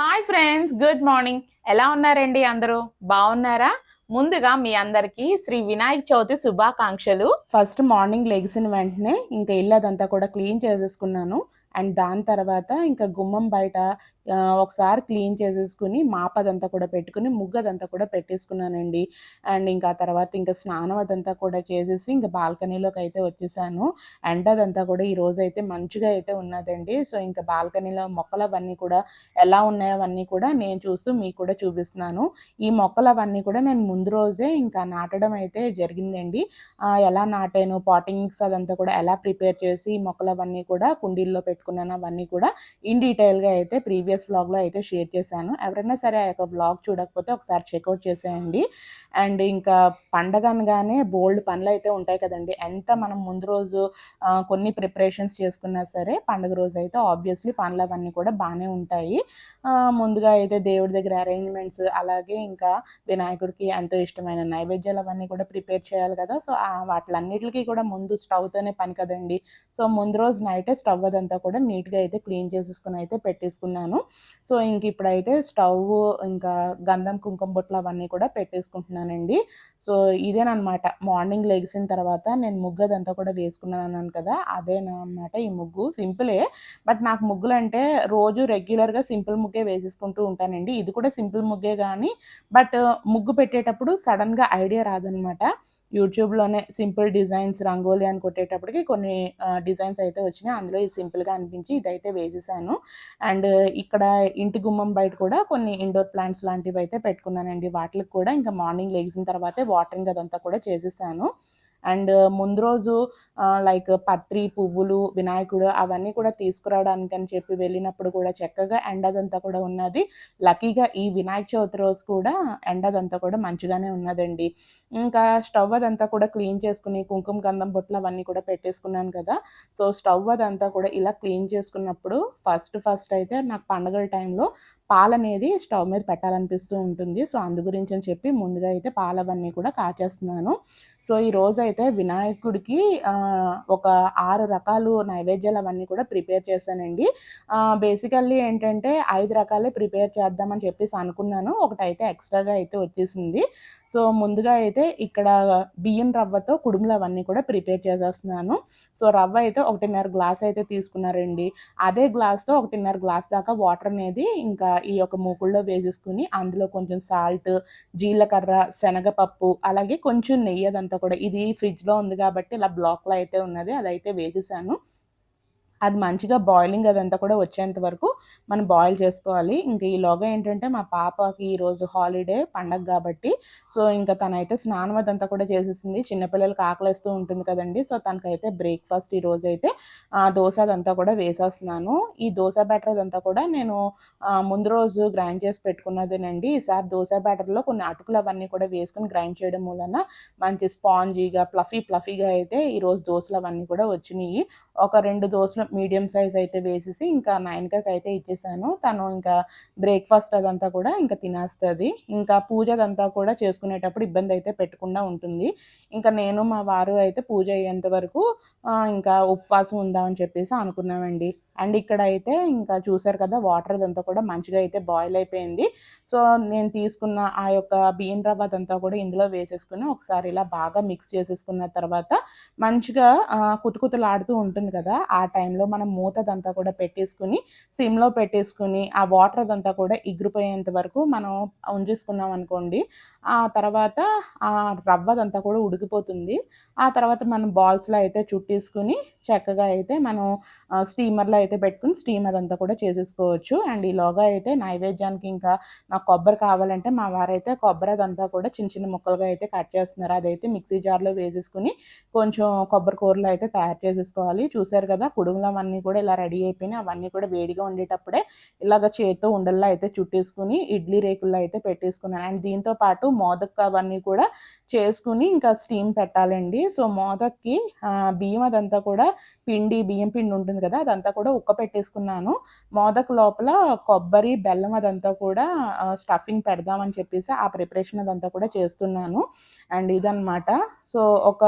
Hi friends good morning. ఎలా ఉన్నారండి అందరూ? బాగున్నారా? ముందుగా మీ అందరికీ శ్రీ వినాయక చవితి శుభాకాంక్షలు. ఫస్ట్ మార్నింగ్ లెగిసిన వెంటనే ఇంకా ఇల్లు అదంతా కూడా క్లీన్ చేసేసుకున్నాను. అండ్ దాని తర్వాత ఇంకా గుమ్మం బయట ఒకసారి క్లీన్ చేసేసుకుని మాపదంతా కూడా పెట్టుకుని ముగ్గదంతా కూడా పెట్టేసుకున్నానండి. అండ్ ఇంకా తర్వాత ఇంకా స్నానం అదంతా కూడా చేసేసి ఇంకా బాల్కనీలోకి అయితే వచ్చేసాను. ఎండ అదంతా కూడా ఈ అయితే మంచిగా అయితే ఉన్నదండి. సో ఇంకా బాల్కనీలో మొక్కలు అవన్నీ కూడా ఎలా ఉన్నాయో అవన్నీ కూడా నేను చూస్తూ మీకు కూడా చూపిస్తున్నాను. ఈ మొక్కలు అవన్నీ కూడా నేను ముందు రోజే ఇంకా నాటడం అయితే జరిగిందండి. ఎలా నాటాను పాటింగ్స్ అదంతా కూడా ఎలా ప్రిపేర్ చేసి ఈ మొక్కలు అవన్నీ కూడా కుండీల్లో పెట్టుకున్నాను అవన్నీ కూడా ఇన్ డీటెయిల్గా అయితే ప్రీవియస్ వ్లాగ్లో అయితే షేర్ చేశాను. ఎవరైనా సరే ఆ యొక్క వ్లాగ్ చూడకపోతే ఒకసారి చెక్అవుట్ చేసేయండి. అండ్ ఇంకా పండగ అనగానే బోల్డ్ పనులు అయితే ఉంటాయి కదండి. ఎంత మనం ముందు రోజు కొన్ని ప్రిపరేషన్స్ చేసుకున్నా సరే పండుగ రోజు అయితే ఆబ్వియస్లీ పనులు అవన్నీ కూడా బాగానే ఉంటాయి. ముందుగా అయితే దేవుడి దగ్గర అరేంజ్మెంట్స్ అలాగే ఇంకా వినాయకుడికి ఎంతో ఇష్టమైన నైవేద్యాలు అవన్నీ కూడా ప్రిపేర్ చేయాలి కదా. సో వాటి వాటిలన్నిటికీ కూడా ముందు స్టవ్తోనే పని కదండి. సో ముందు రోజు నైటే స్టవ్ అదంతా కూడా నీట్గా అయితే క్లీన్ చేసేసుకుని అయితే పెట్టేసుకున్నాను. సో ఇంక ఇప్పుడైతే స్టవ్ ఇంకా గంధం కుంకుమ బొట్లు అవన్నీ కూడా పెట్టేసుకుంటున్నానండి. సో ఇదేనమాట మార్నింగ్ లెగిసిన తర్వాత నేను ముగ్గు అదంతా కూడా వేసుకున్నాను అన్నాను కదా అదేనమాట ఈ ముగ్గు. సింపులే. బట్ నాకు ముగ్గులు అంటే రోజు రెగ్యులర్గా సింపుల్ ముగ్గే వేసేసుకుంటూ ఉంటానండి. ఇది కూడా సింపుల్ ముగ్గే కానీ బట్ ముగ్గు పెట్టేటప్పుడు సడన్గా ఐడియా రాదనమాట యూట్యూబ్లోనే సింపుల్ డిజైన్స్ రంగోలీ అని కొట్టేటప్పటికి కొన్ని డిజైన్స్ అయితే వచ్చినాయి. అందులో ఇది సింపుల్గా అనిపించి ఇదైతే వేసేసాను. అండ్ ఇక్కడ ఇంటి గుమ్మం బయట కూడా కొన్ని ఇండోర్ ప్లాంట్స్ లాంటివి అయితే పెట్టుకున్నానండి. వాటికి కూడా ఇంకా మార్నింగ్ లెగిసిన తర్వాతే వాటరింగ్ అదంతా కూడా చేసేసాను. అండ్ ముందు రోజు లైక్ పత్రి పువ్వులు వినాయకుడు అవన్నీ కూడా తీసుకురావడానికి అని చెప్పి వెళ్ళినప్పుడు కూడా చక్కగా ఎండదంతా కూడా ఉన్నది. లక్కీగా ఈ వినాయక చవితి రోజు కూడా ఎండదంతా కూడా మంచిగానే ఉన్నదండి. ఇంకా స్టవ్ అదంతా కూడా క్లీన్ చేసుకుని కుంకుమ గంధం బొట్లు అవన్నీ కూడా పెట్టేసుకున్నాను కదా. సో స్టవ్ అదంతా కూడా ఇలా క్లీన్ చేసుకున్నప్పుడు ఫస్ట్ ఫస్ట్ అయితే నాకు పండగల టైంలో పాలు అనేది స్టవ్ మీద పెట్టాలనిపిస్తూ ఉంటుంది. సో అందు గురించి అని చెప్పి ముందుగా అయితే పాలు అవన్నీ కూడా కాచేస్తున్నాను. సో ఈ రోజు అయితే వినాయకుడికి ఒక ఆరు రకాలు నైవేద్యాలు అవన్నీ కూడా ప్రిపేర్ చేశానండి. బేసికల్లీ ఏంటంటే ఐదు రకాలే ప్రిపేర్ చేద్దామని చెప్పేసి అనుకున్నాను. ఒకటి అయితే ఎక్స్ట్రాగా అయితే వచ్చేసింది. సో ముందుగా అయితే ఇక్కడ బియ్యం రవ్వతో కుడుములు అవన్నీ కూడా ప్రిపేర్ చేసేస్తున్నాను. సో రవ్వ అయితే ఒకటిన్నర గ్లాస్ అయితే తీసుకున్నారండి. అదే గ్లాస్తో ఒకటిన్నర గ్లాస్ దాకా వాటర్ అనేది ఇంకా ఈ యొక్క మూకుల్లో వేసేసుకుని అందులో కొంచెం సాల్ట్ జీలకర్ర శనగపప్పు అలాగే కొంచెం నెయ్యి అదంతా కూడా. ఇది ఫ్రిడ్జ్లో ఉంది కాబట్టి ఇలా బ్లాక్లో అయితే ఉన్నది. అదైతే వేసేసాను. అది మంచిగా బాయిలింగ్ అదంతా కూడా వచ్చేంత వరకు మనం బాయిల్ చేసుకోవాలి. ఇంకా ఈలోగా ఏంటంటే మా పాపకి ఈరోజు హాలిడే పండగ కాబట్టి సో ఇంకా తనైతే స్నానం అదంతా కూడా చేసేసింది. చిన్నపిల్లలకి ఆకలిస్తూ ఉంటుంది కదండి సో తనకైతే బ్రేక్ఫాస్ట్ ఈరోజు అయితే ఆ, దోశ అదంతా కూడా వేసేస్తున్నాను. ఈ దోశ బ్యాటర్ అదంతా కూడా నేను ముందు రోజు గ్రైండ్ చేసి పెట్టుకున్నదేనండి. ఈసారి దోశ బ్యాటర్లో కొన్ని అటుకులు అవన్నీ కూడా వేసుకుని గ్రైండ్ చేయడం వలన మంచి స్పాంజీగా ప్లఫీ ప్లఫీగా అయితే ఈరోజు దోశలు అవన్నీ కూడా వచ్చినాయి. ఒక రెండు దోశలు మీడియం సైజ్ అయితే వేసేసి ఇంకా నైన్కి అయితే ఇచ్చేసాను. తను ఇంకా బ్రేక్ఫాస్ట్ అదంతా కూడా ఇంకా తినేస్తుంది. ఇంకా పూజ అదంతా కూడా చేసుకునేటప్పుడు ఇబ్బంది అయితే పెట్టకుండా ఉంటుంది. ఇంకా నేను మా వారు అయితే పూజ అయ్యేంత వరకు ఇంకా ఉపవాసం ఉందామని చెప్పేసి అనుకున్నామండి. అండ్ ఇక్కడ అయితే ఇంకా చూసారు కదా వాటర్ అదంతా కూడా మంచిగా అయితే బాయిల్ అయిపోయింది. సో నేను తీసుకున్న ఆ యొక్క బియ్యం రవ్వ అదంతా కూడా ఇందులో వేసేసుకుని ఒకసారి ఇలా బాగా మిక్స్ చేసేసుకున్న తర్వాత మంచిగా కుతుకుతలాడుతూ ఉంటుంది కదా ఆ టైంలో మనం మూత అదంతా కూడా పెట్టేసుకుని సిమ్లో పెట్టేసుకుని ఆ వాటర్ అదంతా కూడా ఎగిరిపోయేంత వరకు మనం ఉంచేసుకున్నాం అనుకోండి ఆ తర్వాత ఆ రవ్వ అదంతా కూడా ఉడికిపోతుంది. ఆ తర్వాత మనం బాల్స్లో అయితే చుట్టేసుకుని చక్కగా అయితే మనం స్టీమర్లో అయితే అయితే పెట్టుకుని స్టీమ్ అదంతా కూడా చేసేసుకోవచ్చు. అండ్ ఈలోగా అయితే నైవేద్యానికి ఇంకా నాకు కొబ్బరి కావాలంటే మా వారైతే కొబ్బరి అదంతా కూడా చిన్న చిన్న ముక్కలుగా అయితే కట్ చేస్తున్నారు. అదైతే మిక్సీ జార్లో వేసేసుకుని కొంచెం కొబ్బరి కూరలు అయితే తయారు చేసేసుకోవాలి. చూసారు కదా కుడుములు అవన్నీ కూడా ఇలా రెడీ అయిపోయినాయి. అవన్నీ కూడా వేడిగా ఉండేటప్పుడే ఇలాగ చేతితో ఉండల్లో అయితే చుట్టేసుకుని ఇడ్లీ రేకుల్లో అయితే పెట్టేసుకున్నాను. అండ్ దీంతో పాటు మోదక్ అవన్నీ కూడా చేసుకుని ఇంకా స్టీమ్ పెట్టాలండి. సో మోదక్కి బియ్యం అదంతా కూడా పిండి బియ్యం పిండి ఉంటుంది కదా అదంతా కూడా ఉక్క పెట్టేసుకున్నాను. మోదక్ లోపల కొబ్బరి బెల్లం అదంతా కూడా స్టఫింగ్ పెడదామని చెప్పేసి ఆ ప్రిపరేషన్ అదంతా కూడా చేస్తున్నాను. అండ్ ఇదనమాట సో ఒక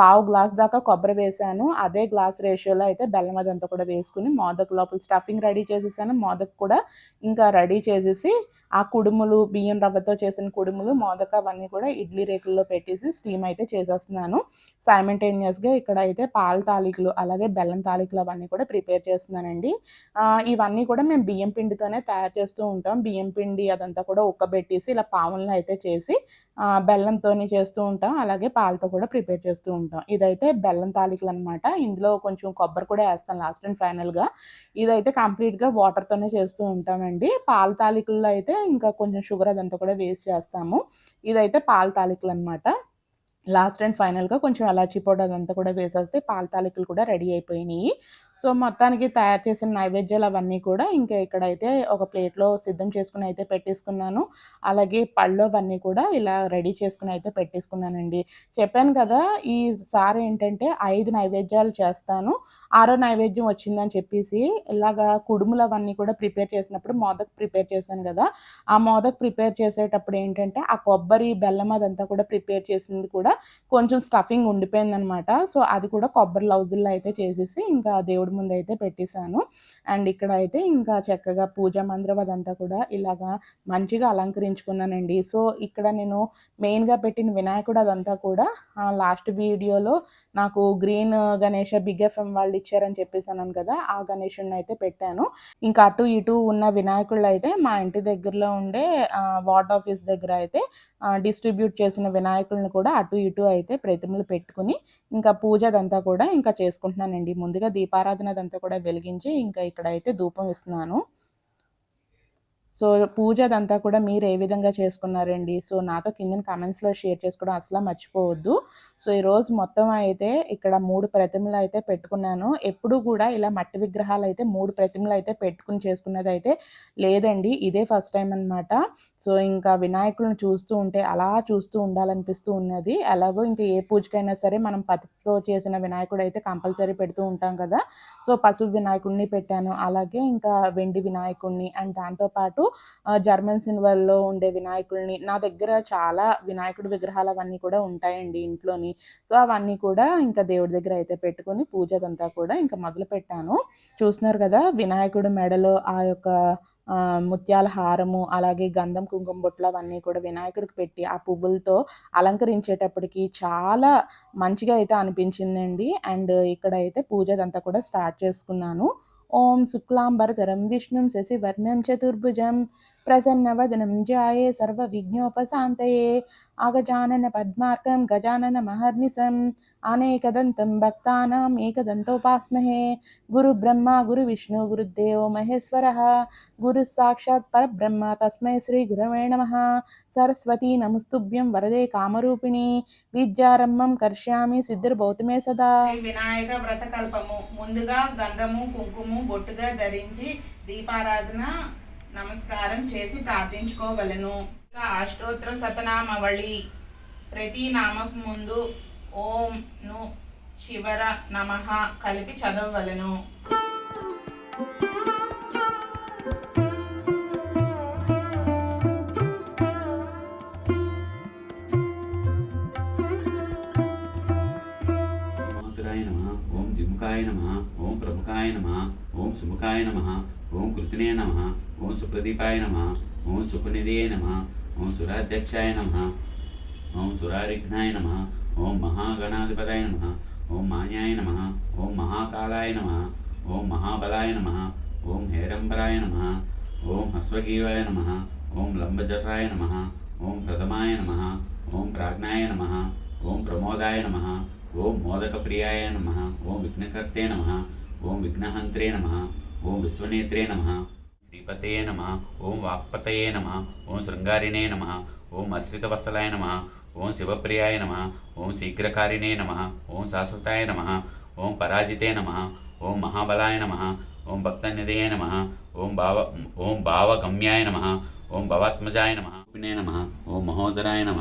పావు గ్లాస్ దాకా కొబ్బరి వేసాను. అదే గ్లాస్ రేషియోలో అయితే బెల్లం అదంతా కూడా వేసుకుని మోదక్ లోపల స్టఫింగ్ రెడీ చేసేసాను. మోదక్ కూడా ఇంకా రెడీ చేసేసి ఆ కుడుములు బియ్యం రవ్వతో చేసిన కుడుములు మోదక అవన్నీ కూడా ఇడ్లీ రేకుల్లో పెట్టేసి స్టీమ్ అయితే చేసేస్తున్నాను. సైమెంటేనియస్గా ఇక్కడ అయితే పాల తాలికలు అలాగే బెల్లం తాలికలు అవన్నీ కూడా ప్రిపేర్ ప్రిపేర్ చేస్తున్నానండి. ఇవన్నీ కూడా మేము బియ్యం పిండితోనే తయారు చేస్తూ ఉంటాం. బియ్యం పిండి అదంతా కూడా ఉక్కబెట్టేసి ఇలా పావులను అయితే చేసి ఆ, బెల్లంతోని చేస్తూ ఉంటాం. అలాగే పాలతో కూడా ప్రిపేర్ చేస్తూ ఉంటాం. ఇదైతే బెల్లం తాలికలు అనమాట ఇందులో కొంచెం కొబ్బరి కూడా వేస్తాం లాస్ట్ అండ్ ఫైనల్గా. ఇదైతే కంప్లీట్గా వాటర్తోనే చేస్తూ ఉంటామండి. పాల తాలికల్లో అయితే ఇంకా కొంచెం షుగర్ అదంతా కూడా వేస్ట్ చేస్తాము. ఇదైతే పాల తాలికలు అనమాట లాస్ట్ అండ్ ఫైనల్గా కొంచెం ఎలాచీ పౌడర్ అదంతా కూడా వేసేస్తే పాల తాలికలు కూడా రెడీ అయిపోయినాయి. సో మొత్తానికి తయారు చేసిన నైవేద్యాలు అవన్నీ కూడా ఇంకా ఇక్కడైతే ఒక ప్లేట్లో సిద్ధం చేసుకుని అయితే పెట్టేసుకున్నాను. అలాగే పళ్ళు అవన్నీ కూడా ఇలా రెడీ చేసుకుని అయితే పెట్టేసుకున్నానండి. చెప్పాను కదా ఈసారి ఏంటంటే ఐదు నైవేద్యాలు చేస్తాను. ఆరో నైవేద్యం వచ్చిందని చెప్పేసి ఇలాగా కుడుములు అవన్నీ కూడా ప్రిపేర్ చేసినప్పుడు మోదక్ ప్రిపేర్ చేశాను కదా ఆ మోదక్ ప్రిపేర్ చేసేటప్పుడు ఏంటంటే ఆ కొబ్బరి బెల్లం అదంతా కూడా ప్రిపేర్ చేసింది కూడా కొంచెం స్టఫింగ్ ఉండిపోయిందనమాట. సో అది కూడా కొబ్బరి లౌజుల్లో అయితే చేసేసి ఇంకా దేవుడు ముందు అయితే పెట్టేశాను. అండ్ ఇక్కడ అయితే ఇంకా చక్కగా పూజ మందిరం అదంతా కూడా ఇలాగా మంచిగా అలంకరించుకున్నానండి. సో ఇక్కడ నేను మెయిన్గా పెట్టిన వినాయకుడు అదంతా కూడా లాస్ట్ వీడియోలో నాకు గ్రీన్ గణేష బిగ్ ఎఫ్ఎం వాళ్ళు ఇచ్చారని చెప్పేసాను కదా ఆ గణేషుని అయితే పెట్టాను. ఇంకా అటు ఇటు ఉన్న వినాయకుళ్ళు అయితే మా ఇంటి దగ్గరలో ఉండే వార్డ్ ఆఫీస్ దగ్గర అయితే డిస్ట్రిబ్యూట్ చేసిన వినాయకులను కూడా అటు ఇటు అయితే ప్రతిమలు పెట్టుకుని ఇంకా పూజ అదంతా కూడా ఇంకా చేసుకుంటున్నానండి. ముందుగా దీపారాధన అదంతా కూడా వెలిగించి ఇంకా ఇక్కడ అయితే ధూపం ఇస్తున్నాను సో పూజ అదంతా కూడా మీరు ఏ విధంగా చేసుకున్నారండి? సో నాతో కింద కామెంట్స్లో షేర్ చేసుకోవడం అసలు మర్చిపోవద్దు. సో ఈరోజు మొత్తం అయితే ఇక్కడ మూడు ప్రతిమలు అయితే పెట్టుకున్నాను. ఎప్పుడు కూడా ఇలా మట్టి విగ్రహాలు అయితే మూడు ప్రతిమలు అయితే పెట్టుకుని చేసుకున్నది అయితే లేదండి. ఇదే ఫస్ట్ టైం అనమాట సో ఇంకా వినాయకులను చూస్తూ ఉంటే అలా చూస్తూ ఉండాలనిపిస్తూ ఉన్నది. అలాగో ఇంకా ఏ పూజకైనా సరే మనం పతితో చేసిన వినాయకుడు అయితే కంపల్సరీ పెడుతూ ఉంటాం కదా. సో పసుపు వినాయకుడిని పెట్టాను. అలాగే ఇంకా వెండి వినాయకుడిని అండ్ దాంతోపాటు ఆ, జర్మన్ సినిమాల్లో ఉండే వినాయకుడిని నా దగ్గర చాలా వినాయకుడి విగ్రహాలు అవన్నీ కూడా ఉంటాయండి ఇంట్లోని. సో అవన్నీ కూడా ఇంకా దేవుడి దగ్గర అయితే పెట్టుకొని పూజదంతా కూడా ఇంకా మొదలు పెట్టాను. చూస్తున్నారు కదా వినాయకుడి మెడలో ఆ యొక్క ముత్యాల హారము అలాగే గంధం కుంకుమ బొట్లు అవన్నీ కూడా వినాయకుడికి పెట్టి ఆ పువ్వులతో అలంకరించేటప్పటికి చాలా మంచిగా అయితే అనిపించిందండి. అండ్ ఇక్కడ అయితే కూడా స్టార్ట్ చేసుకున్నాను. ఓం శుక్లాంబరధరం విష్ణుం శశివర్ణం చతుర్భుజం ప్రసన్నవదనం జాయే సర్వవిఘ్నోపశాంతయే ఆగజానన పద్మార్కం గజానన మహర్నిశం అనేకదంతం భక్తానాం ఏకదంతోపాస్మహే గురు బ్రహ్మ గురు విష్ణు గురుదేవో మహేశ్వర గురు సాక్షాత్ పరబ్రహ్మ తస్మై శ్రీ గురవే నమ సరస్వతీ నమస్తుభ్యం వరదే కామరూపిణి విద్యారంభం కర్ష్యామి సిద్ధిర్భౌతమే సదా వినాయక వ్రతకల్పము. ముందుగా గంధము కుంకుము బొట్టుగా ధరించి దీపారాధన నమస్కారం చేసి ప్రార్థించుకోవలను. ఇంకా అష్టోత్తర శతనామవళి ప్రతి నామకు ముందు ఓంను శివర నమః కలిపి చదవలను మాతురాయ నమ ఓం దిముఖాయ నమ ఓం ప్రముఖాయ నమ ఓం సుముఖాయ నమ ఓం కృతినే నమ ఓం సుప్రదీపాయ నమ ఓం సుఖనిధియే నమ ఓం సురాధ్యక్షాయ నమ ఓం సురారిఘ్నాయ నమ ఓం మహాగణాధిపతాయ నమ ఓం మాన్యాయ నమ ఓం మహాకాళాయ నమ ఓం మహాబలాయ నమ ఓం హేరంబరాయ నమ ఓం హస్వగీవాయ నమ ఓం లంబజఠరాయ నమ ఓం ప్రథమాయ నమ ఓం ప్రాజ్ఞాయ నమ ఓం ప్రమోదాయ నమ ఓం మోదకప్రియాయ నమ ఓం విఘ్నకర్తే నమ ఓం విఘ్నహంత్రే నమ ఓం విశ్వనేత్రే నమ శ్రీపతయే నమ ఓం వాక్పతయే నమ ఓం శృంగారిణే నమ ఓం అశ్రితవత్సలాయ నమ ఓం శివప్రియాయ నమ ఓం శీఘ్రకారిణే నమ ఓం శాశ్వతాయ నమ ఓం పరాజితే నమ ఓం మహాబలాయ నమ ఓం భక్తనిధయే నమ ఓం భావ ఓం భావగమ్యాయ నమ ఓం భవాత్మజాయ నమ వినే నమ ఓం మహోదరాయ నమ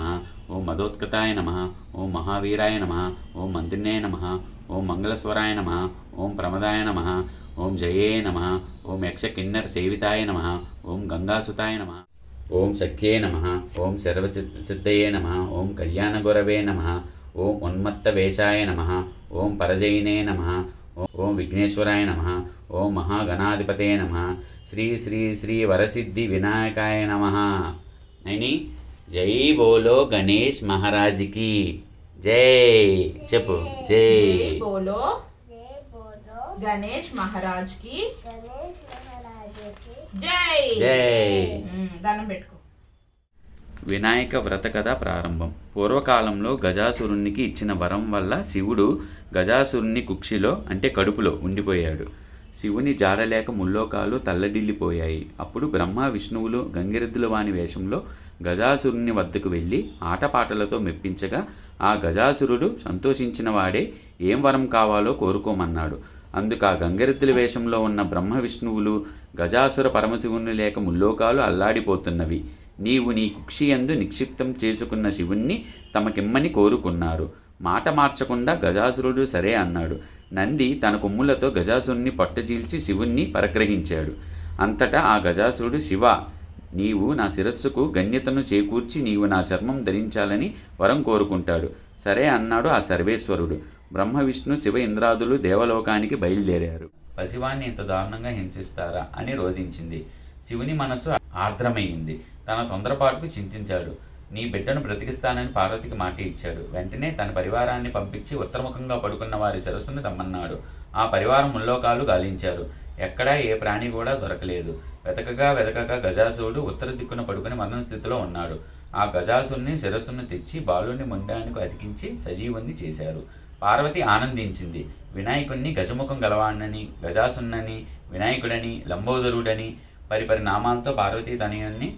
ఓం మదోత్కతాయ నమ ఓం మహావీరాయ నమ ఓం మంత్రినే నమ ఓం మంగళస్వరాయ నమ ఓం ప్రమదాయ నమ ఓం జయే నమ ఓం యక్ష కిన్నర సేవితాయ నమ ఓం గంగాసుతాయ నమ ఓం సఖ్యే నమ ఓం సర్వసిద్ధయే నమ ఓం కళ్యాణగురవే నమ ఓం ఉన్మత్తవేషాయ నమ ఓం పరజయినే నమ ఓం విఘ్నేశ్వరాయ నమ. ఓం మహాగణాధిపతే నమ. శ్రీ శ్రీ శ్రీ వరసిద్ధి వినాయకాయ నమ. నైని? జై బోలో గణేష్ మహారాజ్కి. జై. చెప్పు. జై. బోలో గణేష్ మహారాజ్కి గణేష్ మహారాజుకి. జై. జై. దండం పెట్టుకో. వినాయక వ్రత కథ ప్రారంభం. పూర్వకాలంలో గజాసురునికి ఇచ్చిన వరం వల్ల శివుడు గజాసురుని కుక్షిలో అంటే కడుపులో ఉండిపోయాడు. శివుని జాడలేక ముల్లోకాలు తల్లడిల్లిపోయాయి. అప్పుడు బ్రహ్మ విష్ణువులు గంగిరెద్దుల వాని వేషంలో గజాసురుని వద్దకు వెళ్ళి ఆటపాటలతో మెప్పించగా ఆ గజాసురుడు సంతోషించిన వాడే ఏం వరం కావాలో కోరుకోమన్నాడు. అందుకు ఆ గంగరెద్దుల వేషంలో ఉన్న బ్రహ్మ విష్ణువులు గజాసుర పరమశివుని లేక ముల్లోకాలు అల్లాడిపోతున్నవి. నీవు నీ కుక్షియందు నిక్షిప్తం చేసుకున్న శివుణ్ణి తమకిమ్మని కోరుకున్నారు. మాట మార్చకుండా గజాసురుడు సరే అన్నాడు. నంది తన కొమ్ములతో గజాసురుణ్ణి పట్టజీల్చి శివుణ్ణి పరగ్రహించాడు. అంతటా ఆ గజాసురుడు శివ నీవు నా శిరస్సుకు గణ్యతను చేకూర్చి నీవు నా చర్మం ధరించాలని వరం కోరుకుంటాడు. సరే అన్నాడు ఆ సర్వేశ్వరుడు. బ్రహ్మ విష్ణు శివ ఇంద్రాదులు దేవలోకానికి బయలుదేరారు. పసివాన్ని ఇంత దారుణంగా హింసిస్తారా అని రోధించింది. శివుని మనస్సు ఆర్ద్రమైంది తన తొందరపాటుకు చింతించాడు. నీ బిడ్డను బ్రతికిస్తానని పార్వతికి మాట ఇచ్చాడు. వెంటనే తన పరివారాన్ని పంపించి ఉత్తరముఖంగా పడుకున్న వారి సరస్సును తమ్మన్నాడు. ఆ పరివారం ముల్లోకాలు గాలించారు. ఎక్కడా ఏ ప్రాణి కూడా దొరకలేదు. వెతకగా వెతకగా గజాసుడు ఉత్తర దిక్కున పడుకుని మరణ స్థితిలో ఉన్నాడు. ఆ గజాసుని శిరస్సును తెచ్చి బాలుని ముండానికి అతికించి సజీవుణ్ణి చేశారు. పార్వతి ఆనందించింది. వినాయకుణ్ణి గజముఖం గలవాణ్ణని గజాసున్నని వినాయకుడని లంబోదరుడని పరిపరి నామాలతో పార్వతీ తనయుణ్ణి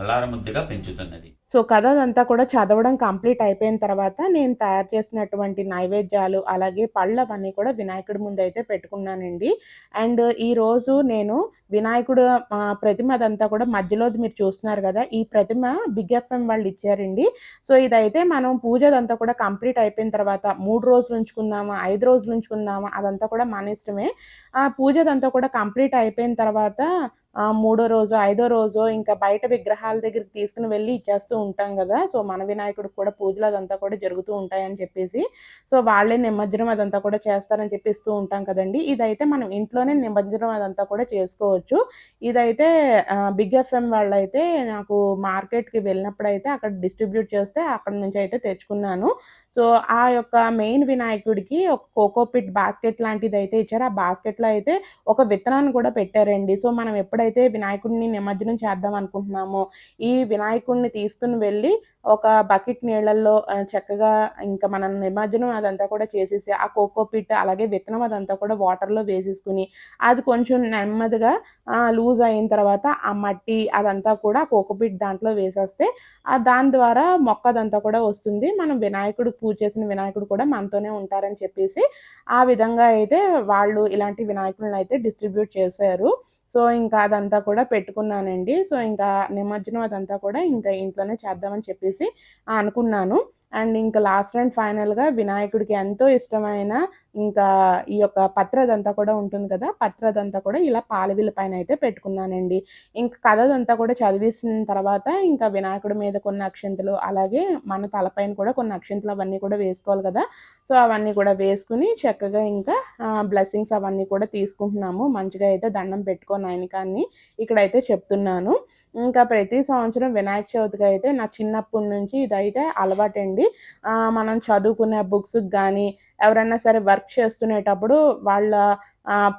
అల్లారముద్దుగా పెంచుతున్నది. సో కథ అదంతా కూడా చదవడం కంప్లీట్ అయిపోయిన తర్వాత నేను తయారు చేసినటువంటి నైవేద్యాలు అలాగే పళ్ళు అవన్నీ కూడా వినాయకుడి ముందు అయితే పెట్టుకున్నానండి. అండ్ ఈ రోజు నేను వినాయకుడు ప్రతిమ అదంతా కూడా మధ్యలోది మీరు చూస్తున్నారు కదా ఈ ప్రతిమ బిగ్ ఎఫ్ఎం వాళ్ళు ఇచ్చారండి. సో ఇదైతే మనం పూజ అదంతా కూడా కంప్లీట్ అయిపోయిన తర్వాత మూడు రోజులు ఉంచుకుందామా ఐదు రోజులు ఉంచుకుందామా అదంతా కూడా మన ఇష్టమే. ఆ పూజ అదంతా కూడా కంప్లీట్ అయిపోయిన తర్వాత మూడో రోజు ఐదో రోజు ఇంకా బయట విగ్రహాల దగ్గరికి తీసుకుని వెళ్ళి ఇచ్చేస్తూ ఉంటాం కదా. సో మన వినాయకుడికి కూడా పూజలు అదంతా కూడా జరుగుతూ ఉంటాయని చెప్పేసి సో వాళ్ళే నిమజ్జనం అదంతా కూడా చేస్తారని చెప్పి ఇస్తూ ఉంటాం కదండి. ఇదైతే మనం ఇంట్లోనే నిమజ్జనం అదంతా కూడా చేసుకోవచ్చు. ఇదైతే బిగ్ ఎఫ్ఎం వాళ్ళైతే నాకు మార్కెట్కి వెళ్ళినప్పుడు అయితే అక్కడ డిస్ట్రిబ్యూట్ చేస్తే అక్కడ నుంచి అయితే తెచ్చుకున్నాను. సో ఆ యొక్క మెయిన్ వినాయకుడికి ఒక కోకోపిట్ బాస్కెట్ లాంటిది అయితే ఇచ్చారు. ఆ బాస్కెట్లో అయితే ఒక విత్తనాన్ని కూడా పెట్టారండి. సో మనం ఎప్పుడైతే వినాయకుడిని నిమజ్జనం చేద్దాం అనుకుంటున్నామో. ఈ వినాయకుడిని తీసుకుని వెళ్ళి ఒక బకెట్ నీళ్ళల్లో చక్కగా ఇంకా మనం నిమజ్జనం అదంతా కూడా చేసేసి ఆ కోకో పిట్ అలాగే విత్తనం అదంతా కూడా వాటర్లో వేసేసుకుని అది కొంచెం నెమ్మదిగా లూజ్ అయిన తర్వాత ఆ మట్టి అదంతా కూడా కోకో పిట్ దాంట్లో వేసేస్తే దాని ద్వారా మొక్క అదంతా కూడా వస్తుంది. మనం వినాయకుడు పూజ చేసిన వినాయకుడు కూడా మనతోనే ఉంటారని చెప్పేసి ఆ విధంగా అయితే వాళ్ళు ఇలాంటి వినాయకులను అయితే డిస్ట్రిబ్యూట్ చేశారు. సో ఇంకా అదంతా కూడా పెట్టుకున్నానండి. సో ఇంకా నిమజ్జనం అదంతా కూడా ఇంకా ఇంట్లోనే చేద్దామని చెప్పేసి అనుకున్నాను. అండ్ ఇంకా లాస్ట్ అండ్ ఫైనల్గా వినాయకుడికి ఎంతో ఇష్టమైన ఇంకా ఈ యొక్క పత్రదంతా కూడా ఉంటుంది కదా పత్రదంతా కూడా ఇలా పాలవిల పైన అయితే పెట్టుకున్నానండి. ఇంకా కథదంతా కూడా చదివేసిన తర్వాత ఇంకా వినాయకుడి మీద కొన్ని అక్షంతలు అలాగే మన తలపైన కూడా కొన్ని అక్షంతలు అవన్నీ కూడా వేసుకోవాలి కదా. సో అవన్నీ కూడా వేసుకుని చక్కగా ఇంకా బ్లెస్సింగ్స్ అవన్నీ కూడా తీసుకుంటున్నాము. మంచిగా అయితే దండం పెట్టుకొని కానీ ఇక్కడైతే చెప్తున్నాను. ఇంకా ప్రతి సంవత్సరం వినాయక చవితికి అయితే నా చిన్నప్పటి నుంచి ఇదైతే అలవాటండి. మనం చదువుకునే బుక్స్కి కానీ ఎవరైనా సరే వర్క్ చేస్తునేటప్పుడు వాళ్ళ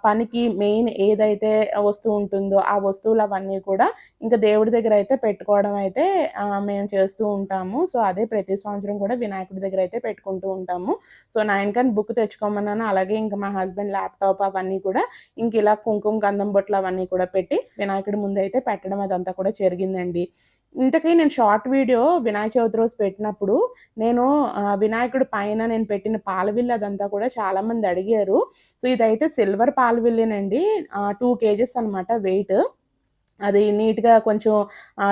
పనికి మెయిన్ ఏదైతే వస్తువు ఉంటుందో ఆ వస్తువులు అవన్నీ కూడా ఇంకా దేవుడి దగ్గర అయితే పెట్టుకోవడం అయితే మేము చేస్తూ ఉంటాము. సో అదే ప్రతి సంవత్సరం కూడా వినాయకుడి దగ్గర అయితే పెట్టుకుంటూ ఉంటాము. సో నాయనకని బుక్ తెచ్చుకోమన్నాను. అలాగే ఇంకా మా హస్బెండ్ ల్యాప్టాప్ అవన్నీ కూడా ఇంక ఇలా కుంకుమ గంధం బొట్లు అవన్నీ కూడా పెట్టి వినాయకుడి ముందు అయితే పెట్టడం అదంతా కూడా జరిగిందండి. ఇంతకీ నేను షార్ట్ వీడియో వినాయక చవితి రోజు పెట్టినప్పుడు నేను వినాయకుడి పైన నేను పెట్టిన పాలవిల్లు అదంతా కూడా చాలా మంది అడిగారు. సో ఇదైతే సిల్వర్ పాలవిల్లేనండి. టూ కేజెస్ అనమాట వెయిట్ అది నీట్గా కొంచెం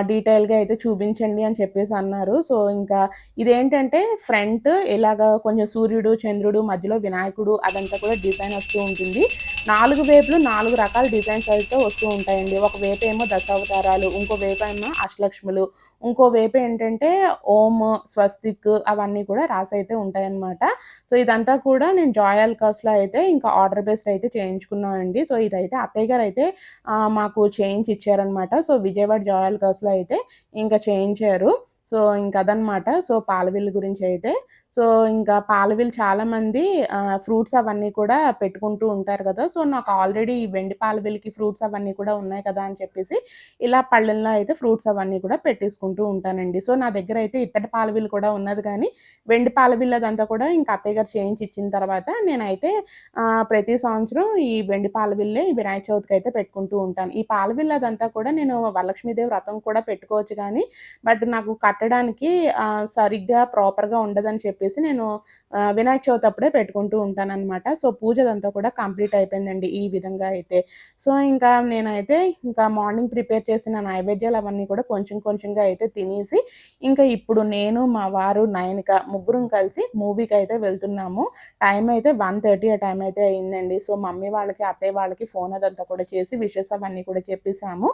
డీటెయిల్గా అయితే చూపించండి అని చెప్పేసి అన్నారు. సో ఇంకా ఇదేంటంటే ఫ్రంట్ ఇలాగ కొంచెం సూర్యుడు చంద్రుడు మధ్యలో వినాయకుడు అదంతా కూడా డిజైన్ వస్తూ ఉంటుంది. నాలుగు వేపులు నాలుగు రకాల డిజైన్స్ అయితే వస్తూ ఉంటాయండి. ఒక వేపు ఏమో దశావతారాలు ఇంకో వేపు ఏమో అష్టలక్ష్ములు ఇంకో వేపు ఏంటంటే ఓం స్వస్తిక్ అవన్నీ కూడా రాసి అయితే ఉంటాయన్నమాట. సో ఇదంతా కూడా నేను జాయల్ కాస్ట్లో అయితే ఇంకా ఆర్డర్ బేస్డ్ అయితే చేయించుకున్నానండి సో ఇదైతే అత్తయ్య గారు అయితే మాకు చేయించి ఇచ్చారనమాట సో విజయవాడ జాయల్ కాస్ట్లో అయితే ఇంకా చేయించారు. సో ఇంకదనమాట సో పాలవిల్లు గురించి అయితే సో ఇంకా పాలవిలు చాలామంది ఫ్రూట్స్ అవన్నీ కూడా పెట్టుకుంటూ ఉంటారు కదా. సో నాకు ఆల్రెడీ ఈ వెండి పాలవిల్కి ఫ్రూట్స్ అవన్నీ కూడా ఉన్నాయి కదా అని చెప్పేసి ఇలా పళ్ళల్లో అయితే ఫ్రూట్స్ అవన్నీ కూడా పెట్టేసుకుంటూ ఉంటానండి. సో నా దగ్గర అయితే ఇత్తడి పాలవిలు కూడా ఉన్నది కానీ వెండి పాలవిల్ అదంతా కూడా ఇంకా అత్తయ్య గారు చేయించి ఇచ్చిన తర్వాత నేనైతే ప్రతి సంవత్సరం ఈ వెండి పాలవిల్లే ఈ వినాయక చవితికి అయితే పెట్టుకుంటూ ఉంటాను. ఈ పాలవిల్లు అదంతా కూడా నేను వరలక్ష్మీదేవి వ్రతం కూడా పెట్టుకోవచ్చు కానీ బట్ నాకు కట్టడానికి సరిగ్గా ప్రాపర్గా ఉండదని చెప్పి చెప్పేసి నేను వినాయక చవితి అప్పుడే పెట్టుకుంటూ ఉంటానన్నమాట. సో పూజదంతా కూడా కంప్లీట్ అయిపోయిందండి ఈ విధంగా అయితే. సో ఇంకా నేనైతే ఇంకా మార్నింగ్ ప్రిపేర్ చేసిన నైవేద్యాలు అవన్నీ కూడా కొంచెం కొంచెంగా అయితే తినేసి ఇంకా ఇప్పుడు నేను మా వారు నయనిక ముగ్గురం కలిసి మూవీకి అయితే వెళ్తున్నాము. టైం అయితే వన్ థర్టీ ఆ టైం అయితే అయిందండి. సో మమ్మీ వాళ్ళకి అత్తయ్య వాళ్ళకి ఫోన్ అదంతా కూడా చేసి విషెస్ అవన్నీ కూడా చెప్పేసాము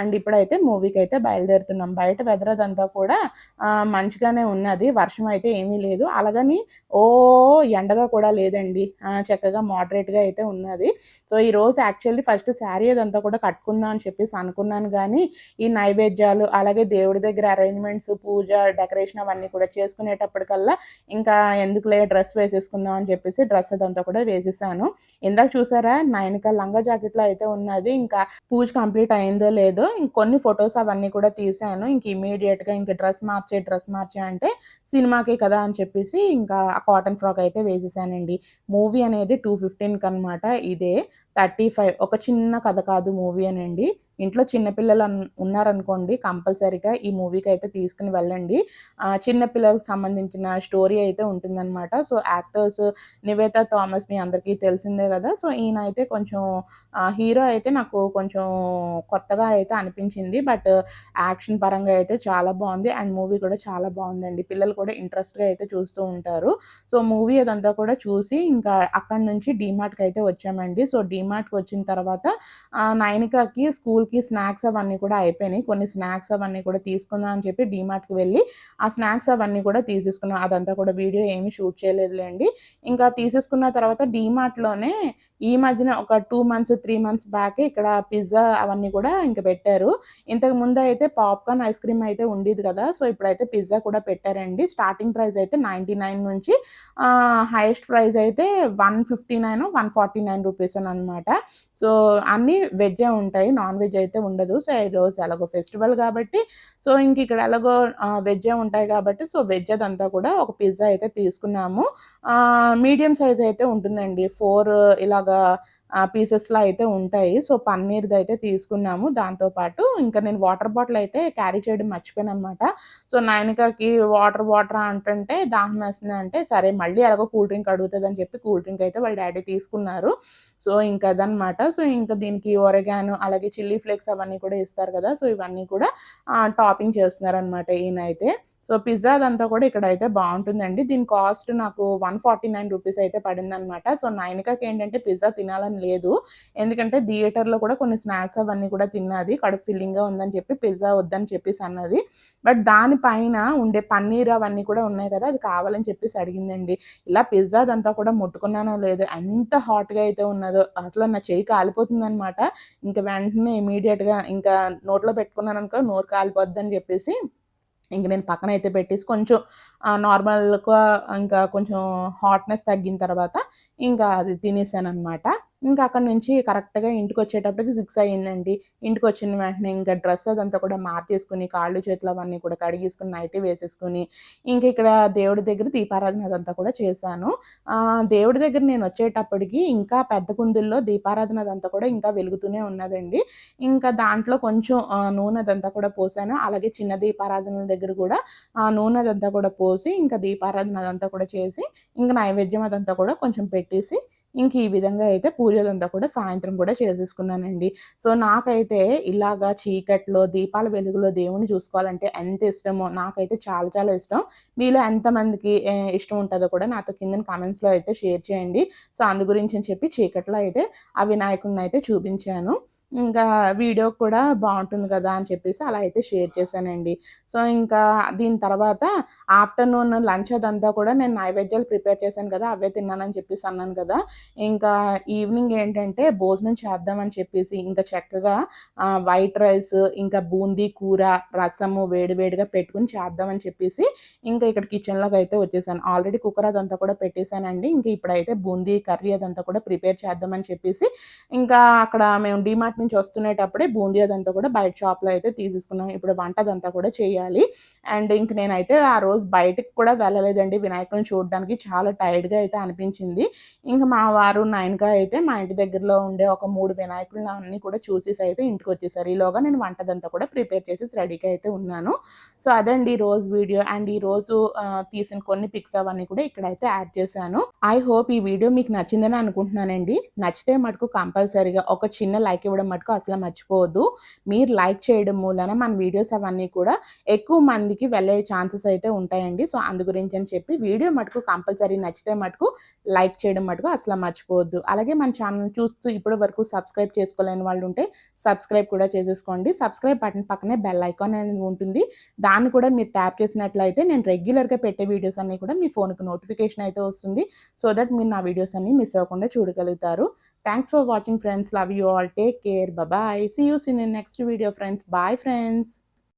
అండ్ ఇప్పుడైతే మూవీకి అయితే బయలుదేరుతున్నాం. బయట వెదర్ అదంతా కూడా మంచిగానే ఉన్నది. వర్షం అయితే ఏమీ లేదు. అలాగని ఓ ఎండగా కూడా లేదండి. చక్కగా మోడరేట్గా అయితే ఉన్నది. సో ఈ రోజు యాక్చువల్లీ ఫస్ట్ శారీ అదంతా కూడా కట్టుకుందాం అని చెప్పేసి అనుకున్నాను కానీ ఈ నైవేద్యాలు అలాగే దేవుడి దగ్గర అరేంజ్మెంట్స్ పూజ డెకరేషన్ అవన్నీ కూడా చేసుకునేటప్పటికల్లా ఇంకా ఎందుకులే డ్రెస్ వేసేసుకుందాం అని చెప్పేసి డ్రెస్ అదంతా కూడా వేసేసాను. ఇందాక చూసారా నైన్క లంగా జాకెట్లో అయితే ఉన్నది. ఇంకా పూజ కంప్లీట్ అయిందో లేదో ఇంకొన్ని ఫొటోస్ అవన్నీ కూడా తీసాను. ఇంక ఇమీడియట్గా ఇంకా డ్రెస్ మార్చే డ్రెస్ మార్చే అంటే సినిమాకే కదా అని చెప్పేసి ఇంకా ఆ కాటన్ ఫ్రాక్ అయితే వేసేసానండి. మూవీ అనేది టూ ఫిఫ్టీన్కి అనమాట ఇదే థర్టీ ఫైవ్ ఒక చిన్న కథ కాదు మూవీ అనండి. ఇంట్లో చిన్నపిల్లలు ఉన్నారనుకోండి కంపల్సరీగా ఈ మూవీకి అయితే తీసుకుని వెళ్ళండి. చిన్నపిల్లలకు సంబంధించిన స్టోరీ అయితే ఉంటుందన్నమాట. సో యాక్టర్స్ నివేత థామస్ మీ అందరికీ తెలిసిందే కదా. సో ఈయన అయితే కొంచెం హీరో అయితే నాకు కొంచెం కొత్తగా అయితే అనిపించింది. బట్ యాక్షన్ పరంగా అయితే చాలా బాగుంది. అండ్ మూవీ కూడా చాలా బాగుందండి. పిల్లలు కూడా ఇంట్రెస్ట్గా అయితే చూస్తూ ఉంటారు. సో మూవీ అదంతా కూడా చూసి ఇంకా అక్కడి నుంచి డీమార్ట్కి అయితే వచ్చామండి. సో డీమార్ట్కి వచ్చిన తర్వాత నైనికాకి స్కూల్ స్కూల్కి స్నాక్స్ అవన్నీ కూడా అయిపోయినాయి. కొన్ని స్నాక్స్ అవన్నీ కూడా తీసుకుందాం అని చెప్పి డీమార్ట్కి వెళ్ళి ఆ స్నాక్స్ అవన్నీ కూడా తీసేసుకున్నాం. అదంతా కూడా వీడియో ఏమీ షూట్ చేయలేదులేండి. ఇంకా తీసేసుకున్న తర్వాత డీమార్ట్లోనే ఈ మధ్యన ఒక two months three months back ఇక్కడ పిజ్జా అవన్నీ కూడా ఇంకా పెట్టారు. ఇంతకు ముందు అయితే పాప్కార్న్ ఐస్ క్రీమ్ అయితే ఉండేది కదా సో ఇప్పుడైతే పిజ్జా కూడా పెట్టారండి. స్టార్టింగ్ ప్రైస్ అయితే నైంటీ నైన్ నుంచి హైయెస్ట్ ప్రైస్ అయితే one fifty nine one forty nine rupees అని అనమాట సో అన్నీ వెజ్జే ఉంటాయి నాన్ వెజ్ అయితే ఉండదు. సో ఈరోజు ఎలాగో ఫెస్టివల్ కాబట్టి సో ఇంక ఇక్కడ ఎలాగో వెజ్జే ఉంటాయి కాబట్టి సో వెజ్ అదంతా కూడా ఒక పిజ్జా అయితే తీసుకున్నాము. మీడియం సైజ్ అయితే ఉంటుందండి. ఫోర్ ఇలాగా పీసెస్లో అయితే ఉంటాయి. సో పన్నీర్ది అయితే తీసుకున్నాము దాంతోపాటు ఇంకా నేను వాటర్ బాటిల్ అయితే క్యారీ చేయడం మర్చిపోయాను అనమాట సో నైనికాకి వాటర్ వాటర్ అంటుంటే దాహం వేస్తుంది అంటే సరే మళ్ళీ ఎలాగో కూల్ డ్రింక్ అడుగుతుంది అని చెప్పి కూల్ డ్రింక్ అయితే వాళ్ళ డాడీ తీసుకున్నారు. సో ఇంకా అదనమాట సో ఇంకా దీనికి ఒరగాను అలాగే చిల్లీ ఫ్లేక్స్ అవన్నీ కూడా ఇస్తారు కదా! సో ఇవన్నీ కూడా టాపింగ్ చేస్తున్నారు అనమాట ఈయన అయితే సో పిజ్జా అదంతా కూడా ఇక్కడ అయితే బాగుంటుందండి. దీని కాస్ట్ నాకు వన్ ఫార్టీ నైన్ రూపీస్ అయితే పడిందనమాట సో నైనికాకి ఏంటంటే పిజ్జా తినాలని లేదు. ఎందుకంటే థియేటర్లో కూడా కొన్ని స్నాక్స్ అవన్నీ కూడా తిన్నది. కడుపు ఫిల్లింగ్గా ఉందని చెప్పి పిజ్జా వద్దని చెప్పేసి అన్నది. బట్ దానిపైన ఉండే పన్నీర్ అవన్నీ కూడా ఉన్నాయి కదా అది కావాలని చెప్పేసి అడిగిందండి. ఇలా పిజ్జా అదంతా కూడా ముట్టుకున్నానో లేదు ఎంత హాట్గా అయితే ఉన్నదో అసలు నా చెయ్యి కాలిపోతుందనమాట ఇంకా వెంటనే ఇమీడియట్గా ఇంకా నోట్లో పెట్టుకున్నాను అనుకో నోరు కాలిపోద్దని చెప్పేసి ఇంక నేను పక్కన అయితే పెట్టేసి కొంచెం నార్మల్గా ఇంకా కొంచెం హాట్నెస్ తగ్గిన తర్వాత ఇంకా అది తినేసాను అనమాట ఇంకా అక్కడ నుంచి కరెక్ట్గా ఇంటికి వచ్చేటప్పటికి సిక్స్ అయ్యిందండి. ఇంటికి వచ్చిన వెంటనే ఇంకా డ్రెస్ అదంతా కూడా మార్చేసుకుని కాళ్ళు చేతులు అవన్నీ కూడా కడిగేసుకుని నైట్ వేసేసుకుని ఇంక ఇక్కడ దేవుడి దగ్గర దీపారాధన అదంతా కూడా చేశాను. దేవుడి దగ్గర నేను వచ్చేటప్పటికి ఇంకా పెద్ద కుందుల్లో దీపారాధన అదంతా కూడా ఇంకా వెలుగుతూనే ఉన్నదండి. ఇంకా దాంట్లో కొంచెం నూనె అదంతా కూడా పోసాను. అలాగే చిన్న దీపారాధన దగ్గర కూడా ఆ నూనె అదంతా కూడా పోసి ఇంకా దీపారాధన అదంతా కూడా చేసి ఇంకా నైవేద్యం అదంతా కూడా కొంచెం పెట్టేసి ఇంక ఈ విధంగా అయితే పూజలంతా కూడా సాయంత్రం కూడా చేసేసుకున్నానండి. సో నాకైతే ఇలాగా చీకట్లో దీపాల వెలుగులో దేవుని చూసుకోవాలంటే ఎంత ఇష్టమో నాకైతే చాలా చాలా ఇష్టం. మీలో ఎంతమందికి ఇష్టం ఉంటుందో కూడా నాతో కింద కామెంట్స్లో అయితే షేర్ చేయండి. సో అందు గురించి అని చెప్పి చీకట్లో అయితే ఆ వినాయకుడిని అయితే చూపించాను. ఇంకా వీడియో కూడా బాగుంటుంది కదా అని చెప్పేసి అలా అయితే షేర్ చేశానండి. సో ఇంకా దీని తర్వాత ఆఫ్టర్నూన్ లంచ్ అదంతా కూడా నేను నైవేద్యాలు ప్రిపేర్ చేశాను కదా అవే తిన్నానని చెప్పేసి అన్నాను కదా. ఇంకా ఈవినింగ్ ఏంటంటే భోజనం చేద్దామని చెప్పేసి ఇంకా చక్కగా వైట్ రైస్ ఇంకా బూందీ కూర రసము వేడివేడిగా పెట్టుకుని చేద్దామని చెప్పేసి ఇంకా ఇక్కడ కిచెన్లోకి అయితే వచ్చేసాను. ఆల్రెడీ కుక్కర్ అదంతా కూడా పెట్టేశానండి. ఇంకా ఇప్పుడైతే బూందీ కర్రీ అదంతా కూడా ప్రిపేర్ చేద్దామని చెప్పేసి ఇంకా అక్కడ మేము డిమార్ట్ నుంచి వస్తునేటప్పుడే బూందీ అదంతా కూడా బయట షాప్లో అయితే తీసేసుకున్నాం. ఇప్పుడు వంట అదంతా కూడా చేయాలి. అండ్ ఇంక నేనైతే ఆ రోజు బయటకు కూడా వెళ్ళలేదండి. వినాయకుడిని చూడడానికి చాలా టైర్డ్గా అయితే అనిపించింది. ఇంకా మా వారు నైన్గా అయితే మా ఇంటి దగ్గరలో ఉండే ఒక మూడు వినాయకులను అన్ని కూడా చూసేసి అయితే ఇంటికి వచ్చేసారు. ఈలోగా నేను వంటదంతా కూడా ప్రిపేర్ చేసి రెడీగా అయితే ఉన్నాను. సో అదండి ఈ రోజు వీడియో. అండ్ ఈ రోజు తీసిన కొన్ని పిక్స్ అవన్నీ కూడా ఇక్కడైతే యాడ్ చేశాను. ఐ హోప్ ఈ వీడియో మీకు నచ్చిందని అనుకుంటున్నానండి. నచ్చితే మటుకు కంపల్సరీగా ఒక చిన్న లైక్ ఇవ్వడం మటుకు అసలు మర్చిపోవద్దు. మీరు లైక్ చేయడం మూలన మన వీడియోస్ అవన్నీ కూడా ఎక్కువ మందికి వెళ్ళే ఛాన్సెస్ అయితే ఉంటాయండి. సో అందు గురించి అని చెప్పి వీడియో మటుకు కంపల్సరీ నచ్చితే మటుకు లైక్ చేయడం మటుకు అసలు మర్చిపోవద్దు. అలాగే మన ఛానల్ చూస్తూ ఇప్పటి వరకు సబ్స్క్రైబ్ చేసుకోలేని వాళ్ళు ఉంటే సబ్స్క్రైబ్ కూడా చేసేసుకోండి. సబ్స్క్రైబ్ బటన్ పక్కనే బెల్ ఐకాన్ అనేది ఉంటుంది. దాన్ని కూడా మీరు ట్యాప్ చేసినట్లయితే నేను రెగ్యులర్గా పెట్టే వీడియోస్ అన్నీ కూడా మీ ఫోన్కి నోటిఫికేషన్ అయితే వస్తుంది. సో దట్ మీరు నా వీడియోస్ అన్ని మిస్ అవ్వకుండా చూడగలుగుతారు. Thanks for watching friends. Love you all. Take care. care. Bye bye. See you soon in the next video, friends. Bye, friends.